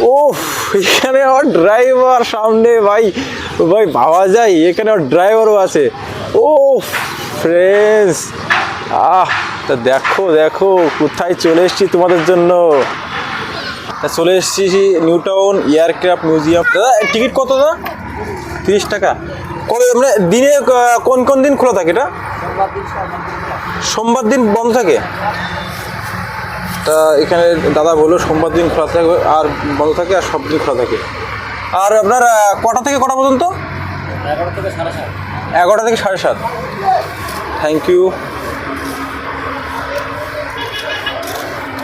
ও এখানে আমার ড্রাইভার সামনে, ভাই। ভাই ভাবা যায়, এখানে আমার ড্রাইভারও আছে। ও ফ্রেন্ডস আহ, তা দেখো দেখো, কোথায় চলে এসেছি তোমাদের জন্য? চলে এসেছি নিউ টাউন এয়ারক্রাফট মিউজিয়াম। দাদা, টিকিট কত, দাদা? তিরিশ টাকা। কত মানে দিনে কোন কোন দিন খোলা থাকে এটা? সোমবার দিন বন্ধ থাকে? তা এখানে দাদা বলল সোমবার দিন খোলা থাকে আর বন্ধ থাকে আর সব দিন খোলা থাকে। আর আপনার কটা থেকে কটা পর্যন্ত? এগারোটা থেকে সাড়ে সাত। থ্যাংক ইউ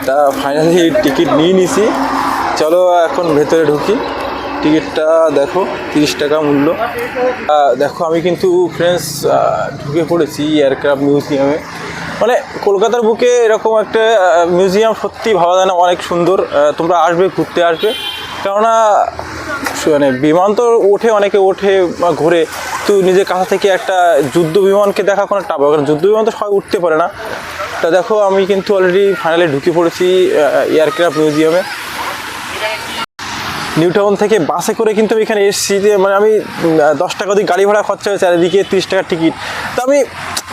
তা ফাইনালি টিকিট নিয়ে নিছি। চলো এখন ভেতরে ঢুকি। টিকিটটা দেখো তিরিশ টাকা মূল্য। দেখো আমি কিন্তু ফ্রেন্ডস ঢুকে পড়েছি এয়ারক্রাফট মিউজিয়ামে মানে কলকাতার বুকে এরকম একটা মিউজিয়াম সত্যি ভাবা যায় না, অনেক সুন্দর। তোমরা আসবে, ঘুরতে আসবে। কেননা মানে বিমান তো ওঠে, অনেকে ওঠে বা ঘোরে। তো নিজের কাছা থেকে একটা যুদ্ধ বিমানকে দেখা কোনো টাপ, কারণ যুদ্ধ বিমান তো সবাই উঠতে পারে না। তা দেখো, আমি কিন্তু অলরেডি ফাইনালে ঢুকে পড়েছি এয়ারক্রাফট মিউজিয়ামে নিউ টাউন থেকে বাসে করে কিন্তু আমি এখানে এসেছি যে মানে আমি দশ টাকা দিয়ে গাড়ি ভাড়া খরচা হয়েছে, চারিদিকে তিরিশ টাকার টিকিট তো আমি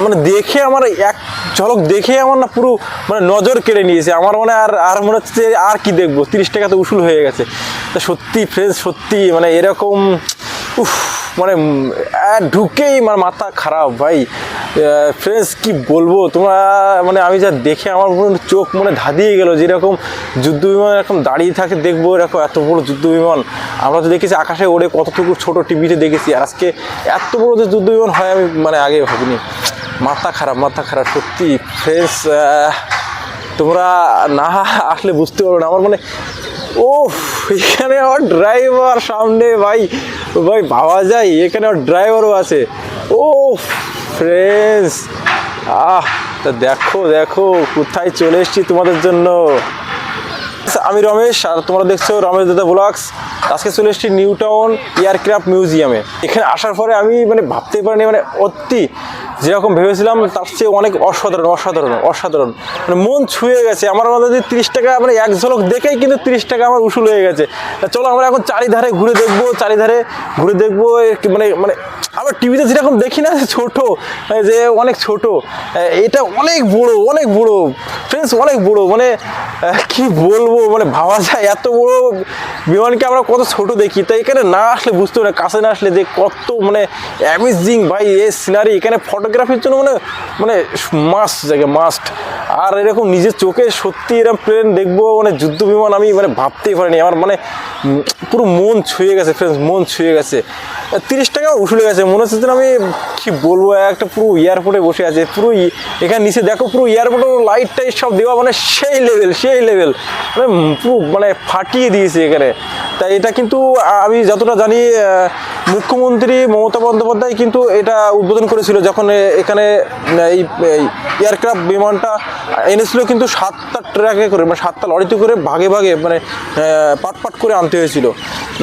মানে দেখে আমার এক ঝলক দেখে আমার না পুরো মানে নজর কেড়ে নিয়েছে। আমার মানে আর আর মনে হচ্ছে যে আর কি দেখব? তিরিশ টাকা তো উসুল হয়ে গেছে। তা সত্যি ফ্রেন্ডস সত্যি মানে এরকম, উফ। মানে ঢুকেই আমার মাথা খারাপ, ভাই। ফ্রেন্ডস কি বলব? তোমরা মানে আমি যা দেখে আমার চোখ মানে ধাঁধিয়ে গেল, যেরকম যুদ্ধ বিমান এরকম দাঁড়িয়ে থাকে, দেখব এরকম এত বড় যুদ্ধ বিমান। আমরা তো দেখেছি আকাশে ওড়ে কতটুকু ছোট টিভিতে দেখেছি, আর আজকে এত বড় যে যুদ্ধ বিমান হয়, আমি মানে আগে ভাবিনি। মাথা খারাপ মাথা খারাপ, সত্যি ফ্রেন্ডস তোমরা না আসলে বুঝতে পারবে না। আমার মানে ও এখানে আমার ড্রাইভার সামনে, ভাই ভাই, ভাবা যায়, এখানে আমার ড্রাইভারও আছে। ও ফ্রেন্ডস আহ, তা দেখো দেখো, কোথায় চলে এসছি তোমাদের জন্য। আমি রমেশ, আর তোমরা দেখছ রমেশ দাদা ব্লগস আজকে চলে এসেছি নিউ টাউন এয়ারক্রাফট মিউজিয়ামে। এখানে আসার পরে আমি মানে ভাবতেই পারিনি মানে অতি যেরকম ভেবেছিলাম, তার চেয়ে অনেক অসাধারণ অসাধারণ অসাধারণ। মানে মন ছুঁয়ে গেছে। আমার মধ্যে তিরিশ টাকা মানে এক ঝলক দেখেই কিন্তু তিরিশ টাকা আমার উসুল হয়ে গেছে। চলো, আমরা এখন চারিধারে ঘুরে দেখব, চারিধারে ঘুরে দেখব মানে মানে আমরা টিভিতে যেরকম দেখি না যে ছোট যে অনেক ছোট এটা অনেক বড় অনেক বড়। ফ্রেন্ডস অনেক বড়। মানে কি বলব? মানে ভাবা যায়, এত বড় বিমানকে আমরা কত ছোট দেখি। তাই এখানে না আসলে বুঝতে না, কাছে না আসলে যে কত মানে অ্যামেজিং ভাই, এ সিনারি এখানে ফটোগ্রাফির জন্য মানে মানে মাস্ট জায়গা মাস্ট আর এরকম নিজের চোখে সত্যি এরকম প্লেন দেখব মানে যুদ্ধ বিমান আমি মানে ভাবতেই পারিনি। আমার মানে পুরো মন ছুঁয়ে গেছে ফ্রেন্ডস মন ছুঁয়ে গেছে। তিরিশ টাকা উঠলে গেছে। মনে হচ্ছে যেন আমি, কি বলব, একটা পুরো এয়ারপোর্টে বসে আছে। পুরো এখানে নিচে দেখো, পুরো এয়ারপোর্টের লাইট টাইট সব দেওয়া মানে সেই লেভেল সেই লেভেল মানে পুরো মানে ফাটিয়ে দিয়েছে এখানে। তাই এটা কিন্তু আমি যতটা জানি মুখ্যমন্ত্রী মমতা বন্দ্যোপাধ্যায় কিন্তু এটা উদ্বোধন করেছিল, যখন এখানে এই, এয়ারক্রাফট বিমানটা এনেছিল কিন্তু সাতটা ট্র্যাকে করে মানে সাতটা লরিতে করে ভাগে ভাগে মানে পাট পাট করে আনতে হয়েছিল।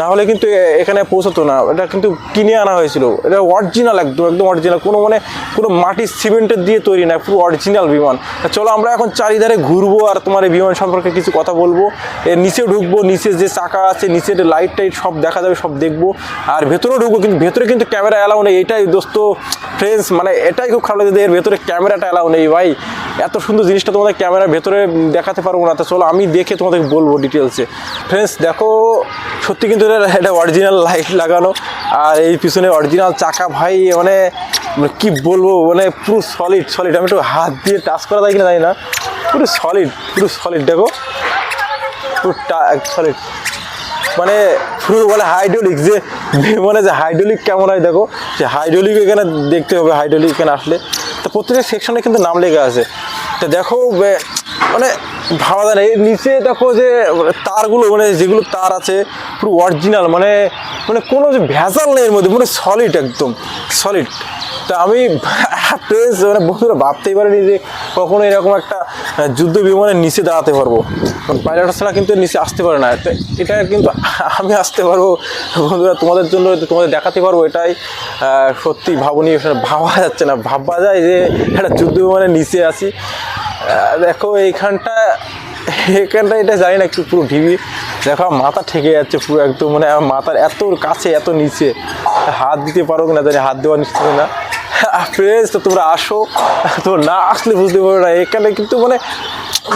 না হলে কিন্তু এখানে পৌঁছাতো না। এটা কিন্তু কিনে আনা হয়েছিল। এটা অরিজিনাল একদম একদম অরিজিনাল কোনো মানে কোনো মাটির সিমেন্টের দিয়ে তৈরি না, পুরো অরিজিনাল বিমান। চলো আমরা এখন চারিধারে ঘুরবো আর তোমার এই বিমান সম্পর্কে কিছু কথা বলব। এর নিচে ঢুকবো, নিচে যে চাকা আছে নিচের লাইট টাইট সব দেখা যাবে, সব দেখব। আর ভেতরেও ঢুকবো, কিন্তু ভেতরে কিন্তু ক্যামেরা অ্যালাউ নেই। এটাই দোস্ত ফ্রেন্ডস মানে এটাই খুব খারাপ লাগে এর ভেতরে ক্যামেরাটা অ্যালাউ নেই। ভাই, এত সুন্দর জিনিসটা তোমাদের ক্যামেরার ভেতরে দেখাতে পারব না, তা চলো আমি দেখে তোমাদের বলব ডিটেলসে ফ্রেন্ডস দেখো, সত্যি কিন্তু এটা অরিজিনাল লাইট লাগানো, আর এই পিছনে অরিজিনাল চাকা ভাই মানে মানে কি বলব মানে পুরো সলিড সলিড আমি একটু হাত দিয়ে টাচ করা যায় কিনা জানি না। পুরো সলিড পুরো সলিড দেখো। পুরো সলিড মানে পুরো বলে হাইড্রোলিক যে মানে যে হাইড্রোলিক কেমন হয় দেখো। যে হাইড্রোলিক এখানে দেখতে হবে হাইড্রোলিক এখানে আসলে। তো প্রত্যেকটা সেকশনে কিন্তু নাম লেখা আছে। তো দেখো মানে ভাবা যায় না। এর নিচে দেখো যে তারগুলো মানে যেগুলো তার আছে পুরো অরিজিনাল মানে মানে কোনো যে ভেজাল নেই এর মধ্যে মানে সলিড একদম সলিড তা আমি প্রেস মানে বন্ধুরা ভাবতেই পারিনি যে কখনো এরকম একটা যুদ্ধ বিমানের নিচে দাঁড়াতে পারব। পাইলট ছাড়া কিন্তু নিচে আসতে পারে না। এটা কিন্তু আমি আসতে পারব। বন্ধুরা তোমাদের জন্য তোমাদের দেখাতে পারব এটাই। সত্যি ভাবনীয় ভাবা যাচ্ছে না। ভাবা যায় যে একটা যুদ্ধ বিমানের নিচে আহ, দেখো, এইখানটা এখানটা এটা জানি না একটু পুরো ঢিবি। দেখো মাথা ঠেকে যাচ্ছে পুরো একদম মানে আমার মাথার এত কাছে, এত নিচে। হাত দিতে পারো না জানি, হাত দেওয়া নিশ্চিত না। ফ্রেন্ডস তো তোমরা আসো। তো না আসলে বুঝতে পারো না এখানে কিন্তু মানে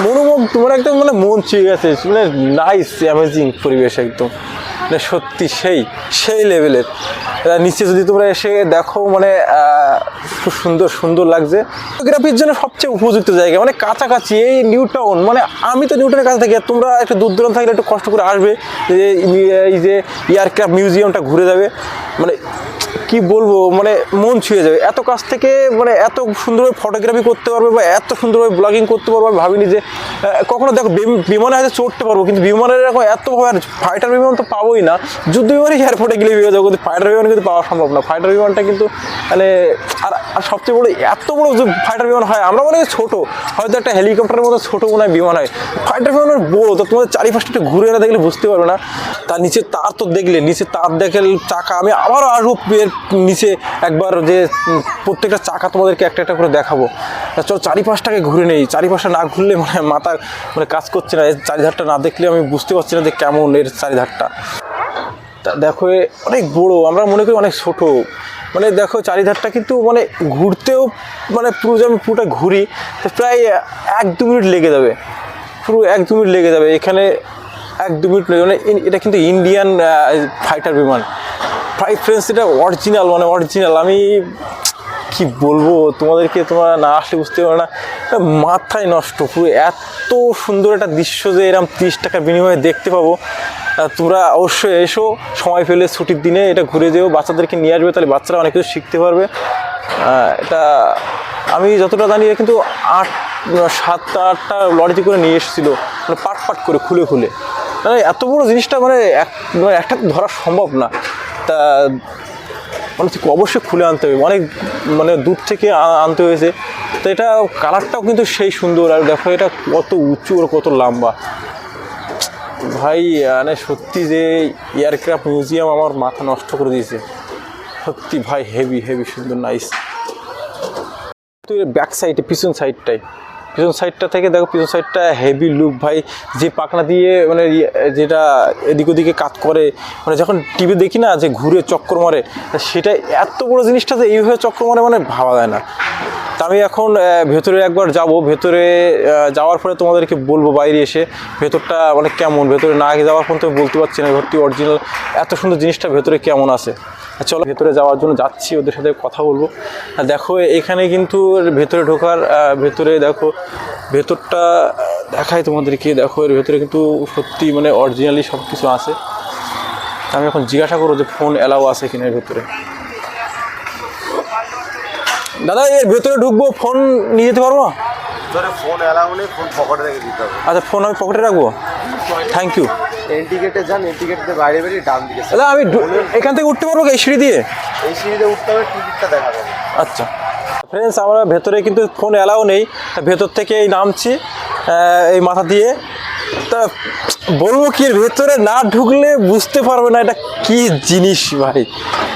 মনোমুগ্ধ তোমার একদম মানে মন ছুঁয়ে গেছে। মানে নাইস অ্যামেজিং পরিবেশ একদম। মানে সত্যি সেই সেই লেভেলের নিচে যদি তোমরা এসে দেখো মানে খুব সুন্দর সুন্দর লাগছে। ফটোগ্রাফির জন্য সবচেয়ে উপযুক্ত জায়গা মানে কাছাকাছি, এই নিউ টাউন মানে আমি তো নিউটনের কাছে থাকি, তোমরা একটু দূর দূরান্ত থাকলে একটু কষ্ট করে আসবে, যে এই যে এয়ারক্রাফট মিউজিয়ামটা ঘুরে যাবে। মানে কি বলব মানে মন ছুঁয়ে যাবে। এত কাছ থেকে মানে এত সুন্দরভাবে ফটোগ্রাফি করতে পারবে বা এত সুন্দরভাবে ব্লগিং করতে পারব, আমি ভাবিনি যে কখনো দেখো, বিম- বিমানে হয়তো চড়তে পারব, কিন্তু বিমানের এরকম এত ফাইটার বিমান তো পাবোই না। যুদ্ধ বিমানে এয়ারপোর্টে গেলে বিমান যাব? কিন্তু ফাইটার বিমান কিন্তু পাওয়া সম্ভব না। ফাইটার বিমানটা কিন্তু মানে আর আর সবচেয়ে বড়, এত বড় যে ফাইটার বিমান হয়, আমরা মনে হয় ছোটো। হয়তো একটা হেলিকপ্টারের মতো ছোটো মনে হয় বিমান হয়। ফাইটার বিমানের বড়, তো তোমাদের চারিপাশটা একটু ঘুরে না দেখলে বুঝতে পারবে না। তার নিচে তার তো দেখলে, নিচে তার দেখে চাকা, আমি আবারও এর নিচে একবার যে প্রত্যেকটা চাকা তোমাদেরকে একটা একটা করে দেখাবো। চলো চারিপাশটাকে ঘুরে নেই। চারিপাশটা না ঘুরলে মানে মাথা মানে কাজ করছে না। এর চারিধারটা না দেখলে আমি বুঝতে পারছি না যে কেমন এর চারিধারটা। তা দেখো অনেক বড়। আমরা মনে করি অনেক ছোট। মানে দেখো, চারিধারটা কিন্তু মানে ঘুরতেও মানে পুরো যে আমি পুরোটা ঘুরি। প্রায় এক দু মিনিট লেগে যাবে। পুরো এক দু মিনিট লেগে যাবে। এখানে এক দু মিনিট মানে এটা কিন্তু ইন্ডিয়ান ফাইটার বিমান। প্রায় ফ্রেন্ডস এটা অরিজিনাল মানে অরিজিনাল আমি কি বলব, তোমাদেরকে তোমরা না আসলে বুঝতে পারো না। মাথায় নষ্ট, পুরো এত সুন্দর একটা দৃশ্য যে এরকম তিরিশ টাকার বিনিময়ে দেখতে পাবো। তোমরা অবশ্যই এসো, সময় পেলে ছুটির দিনে এটা ঘুরে যেও, বাচ্চাদেরকে নিয়ে আসবে, তাহলে বাচ্চারা অনেক কিছু শিখতে পারবে। এটা আমি যতটা জানি কিন্তু আট সাতটা আটটা লরিতে করে নিয়ে এসেছিল। মানে পাট পাট করে খুলে খুলে। মানে এত বড় জিনিসটা মানে এক মানে একটা ধরা সম্ভব না। তা মানে অবশ্যই খুলে আনতে হবে। অনেক মানে দূর থেকে আনতে হয়েছে। তো এটা কালারটাও কিন্তু সেই সুন্দর। আর দেখো এটা কত উঁচু আর কত লম্বা। ভাই মানে সত্যি যে এয়ারক্রাফট মিউজিয়াম আমার মাথা নষ্ট করে দিয়েছে। সত্যি ভাই হেভি হেভি সুন্দর নাইস তো ব্যাক সাইডে পিছন সাইডটাই পিছন সাইডটা থেকে দেখো, পিছন সাইডটা হেভি লুক ভাই। যে পাখনা দিয়ে মানে ইয়ে- যেটা এদিক ওদিকে কাজ করে মানে যখন টিভি দেখি না যে ঘুরে চক্কর মারে তা সেটা এত বড় জিনিসটা যে এইভাবে চক্কর মারে মানে ভাবা যায় না। তা আমি এখন ভেতরে একবার যাব। ভেতরে যাওয়ার পরে তোমাদেরকে বলব বাইরে এসে ভেতরটা মানে কেমন? ভেতরে না যাওয়ার পর্যন্ত আমি বলতে পারছি না ভর্তি অরিজিনাল এত সুন্দর জিনিসটা ভেতরে কেমন আছে? চলো ভেতরে যাওয়ার জন্য যাচ্ছি ওদের সাথে কথা বলব। আর দেখো এখানে কিন্তু ভেতরে ঢোকার ভেতরে দেখো ভেতরটা দেখাই তোমাদেরকে। দেখো এর ভেতরে কিন্তু সত্যি মানে অরিজিনালি সব কিছু আছে। আমি এখন জিজ্ঞাসা করব যে ফোন অ্যালাউ আছে কিনা এর ভেতরে। দাদা এর ভেতরে ঢুকবো ফোন নিয়ে যেতে পারব? ফোন অ্যালাউ নেই ফোন পকেটে রেখে দিতে হবে। আচ্ছা ফোন আমি পকেটে রাখব? থ্যাংক ইউ এন্টিগেটে যান এন্টিগেট বাইরে বেরিয়ে ডান দিকে তাহলে আমি এখান থেকে উঠতে পারব কি এই সিঁড়ি দিয়ে? এই সিঁড়িতে উঠতে হবে টিকিটটা যাবে আচ্ছা। ফ্রেন্ডস আমরা ভেতরে কিন্তু ফোন অ্যালাও নেই। ভেতর থেকে এই নামছি এই মাথা দিয়ে। তা বলব কি, এর ভেতরে না ঢুকলে বুঝতে পারবে না এটা কি জিনিস ভাই।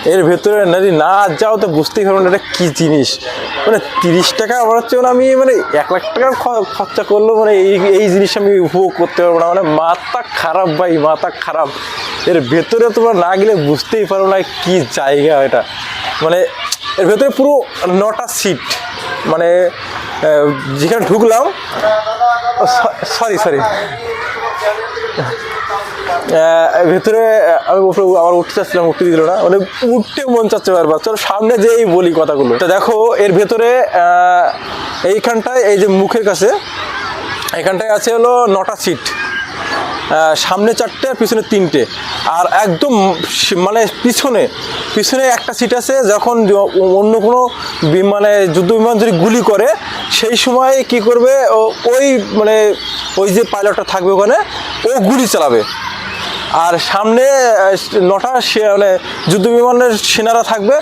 এর ভেতরে যদি না যাও, তো বুঝতেই পারবে না এটা কি জিনিস। মানে তিরিশ টাকা আমার হচ্ছে মানে আমি মানে এক লাখ টাকা খ- খরচা করলেও মানে এই এই জিনিস আমি উপভোগ করতে পারব না। মানে মাথা খারাপ ভাই, মাথা খারাপ। এর ভেতরে তোমরা না গেলে বুঝতেই পারো না কি জায়গা এটা। মানে এর ভেতরে পুরো নটা সিট। মানে যেখানে ঢুকলাম সরি সরি ভেতরে আমি আবার উঠতে চাচ্ছিলাম, উঠতে দিল না। মানে উঠতে মন চাচ্ছে বারবার। চলো, সামনে যেই বলি কথাগুলো। তো দেখো, এর ভেতরে এইখানটায়, এই যে মুখের কাছে, এখানটায় আছে হলো নটা সিট। সামনে চারটে, আর পিছনে তিনটে। আর একদম মানে পিছনে পিছনে একটা সিট আছে, যখন অন্য কোনো বিমানে যুদ্ধ বিমান যদি গুলি করে সেই সময় কি করবে ওই মানে ওই যে পাইলটটা থাকবে ওখানে, ও গুলি চালাবে। আর সামনে নটা মানে যুদ্ধ বিমানের সেনারা থাকবে।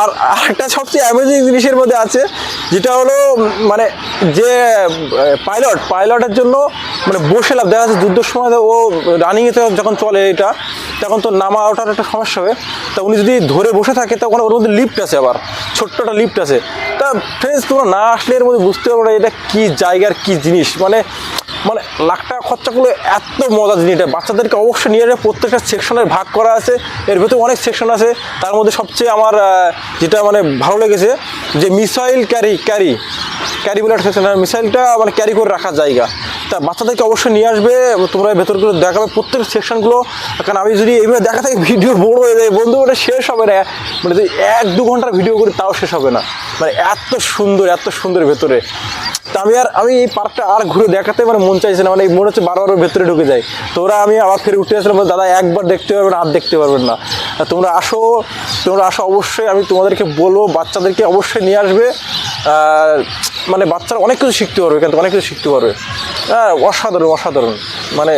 আর আরেকটা সবচেয়ে অ্যামেজিং জিনিসের মধ্যে আছে, যেটা হলো মানে যে পাইলট, পাইলটের জন্য মানে বসে লাভ, দেখা যাচ্ছে যুদ্ধের সময় ও রানিংয়ে যখন চলে এটা তখন তো নামা ওঠার একটা সমস্যা হবে। তা উনি যদি ধরে বসে থাকে, তখন ওর মধ্যে লিফট আছে আবার ছোট্ট একটা লিফট আছে। তা ফ্রেন্ডস তোমরা না আসলে এর মধ্যে বুঝতে পারব না এটা কী জায়গার কী জিনিস। মানে মানে লাখ টাকা খরচা করলে এত মজা জিনিসটা বাচ্চাদেরকে অবশ্যই নিয়ে যাবে। প্রত্যেকটা সেকশনের ভাগ করা আছে। এর ভেতরে অনেক সেকশন আছে। তার মধ্যে সবচেয়ে আমার যেটা মানে ভালো লেগেছে, যে মিসাইল ক্যারি ক্যারি ক্যারি বলে একটা সেকশন মিসাইলটা মানে ক্যারি করে রাখার জায়গা। তা বাচ্চাদেরকে অবশ্যই নিয়ে আসবে, তোমরা এই ভেতরগুলো দেখাবে, প্রত্যেক সেকশনগুলো কারণ আমি যদি এইভাবে দেখা থাকি ভিডিও বড় হয়ে যায়, বন্ধু ওটা শেষ হবে না। মানে যদি এক দু ঘণ্টার ভিডিও করি, তাও শেষ হবে না। মানে এত সুন্দর এত সুন্দর ভেতরে। তা আমি আর, আমি এই পার্কটা আর ঘুরে দেখাতে মানে মন চাইছে না। মানে মনে হচ্ছে বারবার ভেতরে ঢুকে যাই তোরা আমি আবার ফিরে উঠে আসলাম দাদা, একবার দেখতে পারবেন, আর দেখতে পারবেন না। তোমরা আসো তোমরা আসো, অবশ্যই আমি তোমাদেরকে বলব, বাচ্চাদেরকে অবশ্যই নিয়ে আসবে। আর মানে বাচ্চারা অনেক কিছু শিখতে পারবে কিন্তু অনেক কিছু শিখতে পারবে। হ্যাঁ অসাধারণ অসাধারণ। মানে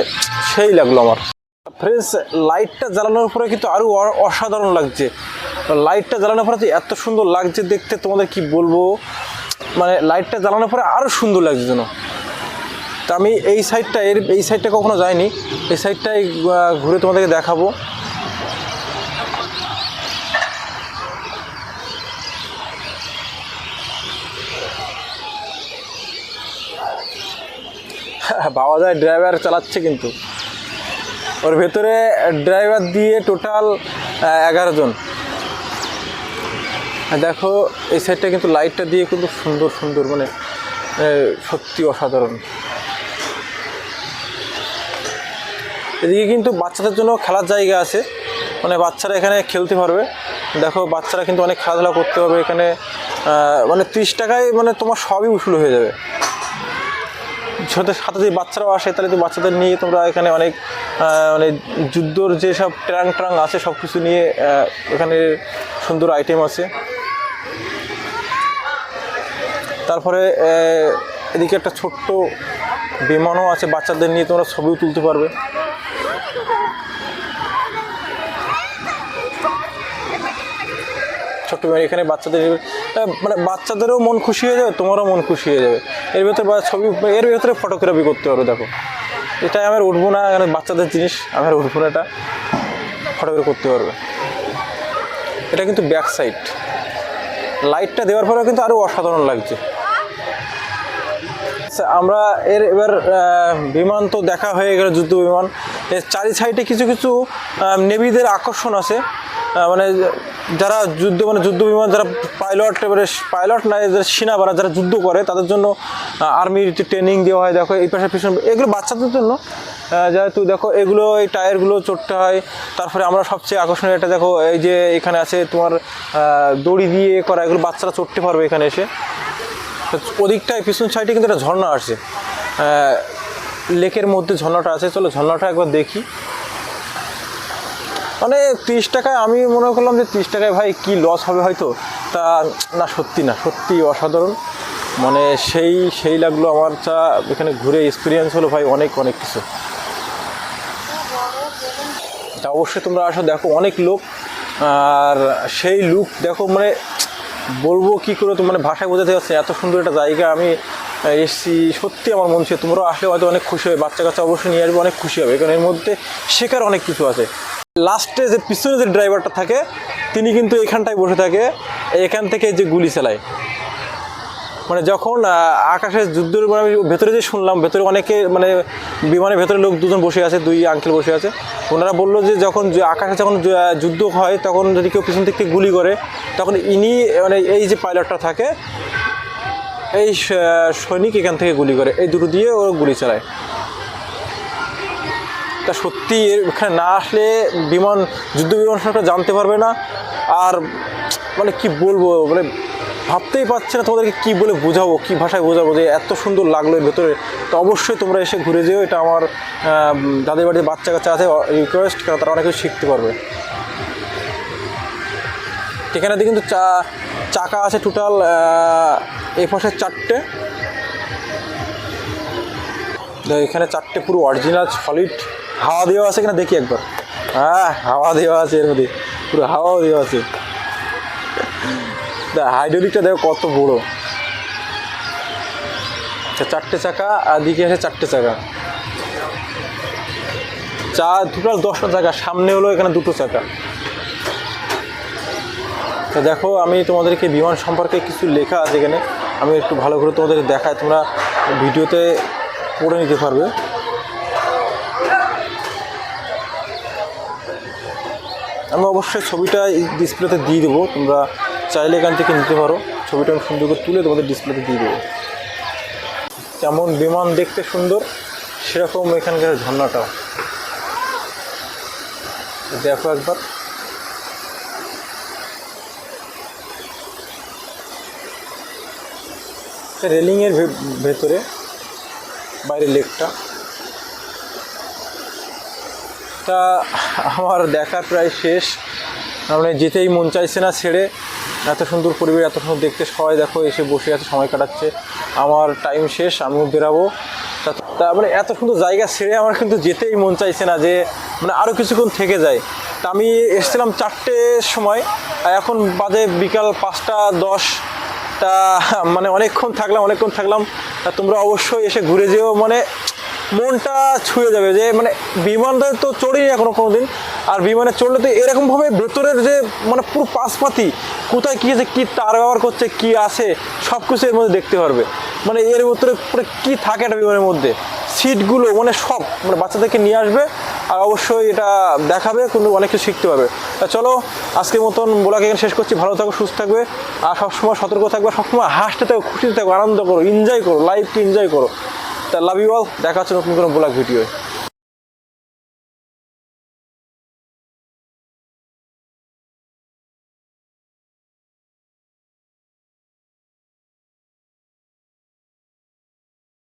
সেই লাগল আমার। ফ্রেন্ডস লাইটটা জ্বালানোর পরে কিন্তু আরও অসাধারণ লাগছে। লাইটটা জ্বালানোর পরে এত সুন্দর লাগছে দেখতে, তোমাদের কি বলব? মানে লাইটটা জ্বালানোর পরে আরও সুন্দর লাগছে যেন। তা আমি এই সাইডটা এর এই সাইডটা কখনো যাইনি। এই সাইডটাই ঘুরে তোমাদেরকে দেখাবো। পাওয়া যায় ড্রাইভার চালাচ্ছে কিন্তু। ওর ভেতরে ড্রাইভার দিয়ে টোটাল এগারো জন। দেখো, এই সাইডটা কিন্তু লাইটটা দিয়ে কিন্তু সুন্দর সুন্দর মানে সত্যি অসাধারণ। এদিকে কিন্তু বাচ্চাদের জন্য খেলার জায়গা আছে। মানে বাচ্চারা এখানে খেলতে পারবে। দেখো, বাচ্চারা কিন্তু অনেক খেলাধুলা করতে পারবে এখানে মানে ত্রিশ টাকায় মানে তোমার সবই উসুল হয়ে যাবে। ছোটো সাথে যদি বাচ্চারাও আসে, তাহলে তো বাচ্চাদের নিয়ে তোমরা এখানে অনেক মানে যুদ্ধর যেসব ট্রাং ট্রাং আছে সব কিছু নিয়ে এখানে সুন্দর আইটেম আছে। তারপরে এদিকে একটা ছোট্ট বিমানও আছে, বাচ্চাদের নিয়ে তোমরা ছবিও তুলতে পারবে। বিমান এখানে বাচ্চাদের মানে বাচ্চাদেরও মন খুশি হয়ে যাবে তোমারও মন খুশি হয়ে যাবে। এর ভেতরে বা ছবি এর ভেতরে ফটোগ্রাফি করতে পারো দেখো। এটাই আমার উঠবো না এখানে বাচ্চাদের জিনিস আমার উঠবো না এটা ফটোগ্রাফি করতে পারবে। এটা কিন্তু ব্যাক সাইড লাইটটা দেওয়ার পরেও কিন্তু আরও অসাধারণ লাগছে। আচ্ছা, আমরা এর এবার বিমান তো দেখা হয়ে গেল যুদ্ধ বিমান। চারি সাইডে কিছু কিছু নেভিদের আকর্ষণ আছে। মানে যারা যুদ্ধ মানে যুদ্ধ বিমান, যারা পাইলট এবারে পাইলট না যারা সেনাবারা যারা যুদ্ধ করে, তাদের জন্য আর্মির ট্রেনিং দেওয়া হয়, দেখো, এই পাশে পিছনে, এগুলো বাচ্চাদের জন্য যেহেতু দেখো, এগুলো, এই টায়ারগুলো চড়তে হয়, তারপরে আমরা সবচেয়ে আকর্ষণীয় এটা দেখো, এই যে এখানে আছে তোমার দড়ি দিয়ে করা, এগুলো বাচ্চারা চড়তে পারবে এখানে এসে। ওদিকটায়, পিছন সাইডে কিন্তু একটা ঝর্ণা আছে লেকের মধ্যে ঝর্ণাটা আছে, চলো ঝর্ণাটা একবার দেখি। মানে তিরিশ টাকায় আমি মনে করলাম যে তিরিশ টাকায় ভাই কি লস হবে হয়তো? তা না, সত্যি না, সত্যি অসাধারণ। মানে সেই সেই লাগল আমার যা এখানে ঘুরে এক্সপিরিয়েন্স হলো ভাই অনেক অনেক কিছু। তা অবশ্যই তোমরা আসো, দেখো অনেক লোক, আর সেই লুক দেখো মানে বলব কি করে তো মানে ভাষায় বোঝাতে যাচ্ছে, এত সুন্দর একটা জায়গা আমি এসছি, সত্যি আমার মন ছিল তোমরাও আসলে হয়তো অনেক খুশি হবে, বাচ্চা কাচ্চা অবশ্যই নিয়ে আসবে, অনেক খুশি হবে, কারণ এর মধ্যে শেখার অনেক কিছু আছে। লাস্টে যে পিছনে যে ড্রাইভারটা থাকে, তিনি কিন্তু এখানটায় বসে থাকে, এখান থেকে যে গুলি চালায়। মানে যখন আকাশে যুদ্ধের মানে ভেতরে যে শুনলাম, ভেতরে অনেকে মানে বিমানের ভেতরে লোক দুজন বসে আছে, দুই আঙ্কেল বসে আছে, ওনারা বলল যে যখন আকাশে যখন যুদ্ধ হয়, তখন যদি কেউ পিছন থেকে গুলি করে, তখন ইনি মানে এই যে পাইলটটা থাকে, এই সৈনিক এখান থেকে গুলি করে, এই দুটো দিয়ে ও গুলি চালায়। তা সত্যি এখানে না আসলে বিমান, যুদ্ধ বিমান সম্পর্কে জানতে পারবে না। আর মানে কি বলব মানে ভাবতেই পারছি না তোমাদেরকে কী বলে বোঝাবো, কী ভাষায় বোঝাবো যে এত সুন্দর লাগল এর ভেতরে। তো অবশ্যই তোমরা এসে ঘুরে যেও, এটা আমার যাদের বাড়িতে বাচ্চা কাচ্চা আছে রিকোয়েস্ট কারণ তারা অনেক কিছু শিখতে পারবে। এখানে কিন্তু চা, চাকা আছে টোটাল এই পাশে চারটে। এখানে চারটে পুরো অরিজিনাল সলিড হাওয়া দেওয়া আছে এখানে দেখি একবার। হ্যাঁ হাওয়া দেওয়া আছে এর মধ্যে। পুরো হাওয়াও দেওয়া আছে। হাইড্রোলিকটা দেখো কত বড়। আচ্ছা, চারটে চাকা আর দিকে আছে চারটে চাকা। চা টোটাল দশটা চাকা সামনে হলো এখানে দুটো চাকা। তো দেখো আমি তোমাদেরকে বিমান সম্পর্কে কিছু লেখা আছে এখানে। আমি একটু ভালো করে তোমাদের দেখায় তোমরা ভিডিওতে পড়ে নিতে পারবে। আমি অবশ্যই ছবিটা এই ডিসপ্লেতে দিয়ে দেবো। তোমরা চাইলে এখান থেকে নিতে পারো। ছবিটা আমি সুন্দর করে তুলে তোমাদের ডিসপ্লেতে দিয়ে দেবো। যেমন বিমান দেখতে সুন্দর, সেরকম এখানকার ঝর্ণাটাও। দেখো একবার। রেলিংয়ের ভেতরে বাইরে লেকটা। তা আমার দেখা প্রায় শেষ। মানে যেতেই মন চাইছে না ছেড়ে। এত সুন্দর পরিবেশ, এত সুন্দর দেখতে সবাই দেখো, এসে বসে আছে, সময় কাটাচ্ছে। আমার টাইম শেষ, আমিও বেরাবো। তা মানে এত সুন্দর জায়গা ছেড়ে আমার কিন্তু যেতেই মন চাইছে না যে মানে আরও কিছুক্ষণ থেকে যায়। তা, আমি এসেছিলাম চারটের সময় এখন বাজে বিকাল পাঁচটা দশ। তা মানে অনেকক্ষণ থাকলাম অনেকক্ষণ থাকলাম। তা, তোমরা অবশ্যই এসে ঘুরে যেও মানে। মনটা ছুঁয়ে যাবে যে মানে বিমানে তো চড়িনি এখনও কোনো দিন আর বিমানে চড়লে তো এরকমভাবে ভেতরের যে মানে পুরো পাশপাতি, কোথায় কী আছে কী তার ব্যবহার করছে, কী আছে সব কিছু এর মধ্যে দেখতে পারবে। মানে এর ভিতরে পুরো কী থাকে একটা বিমানের মধ্যে? সিটগুলো মানে সব মানে বাচ্চাদেরকে নিয়ে আসবে, আর অবশ্যই এটা দেখাবে, কিন্তু অনেক কিছু শিখতে পারবে। তা চলো, আজকের মতন বলাকে এখানে শেষ করছি, ভালো থাকো, সুস্থ থাকবে, আর সবসময় সতর্ক থাকবে, সবসময় হাসতে থাকো, খুশিতে থাকো, আনন্দ করো এনজয় করো লাইফকে এনজয় করো। লাভ ইউ অল দেখা হচ্ছে নতুন কোনো ব্লগ ভিডিও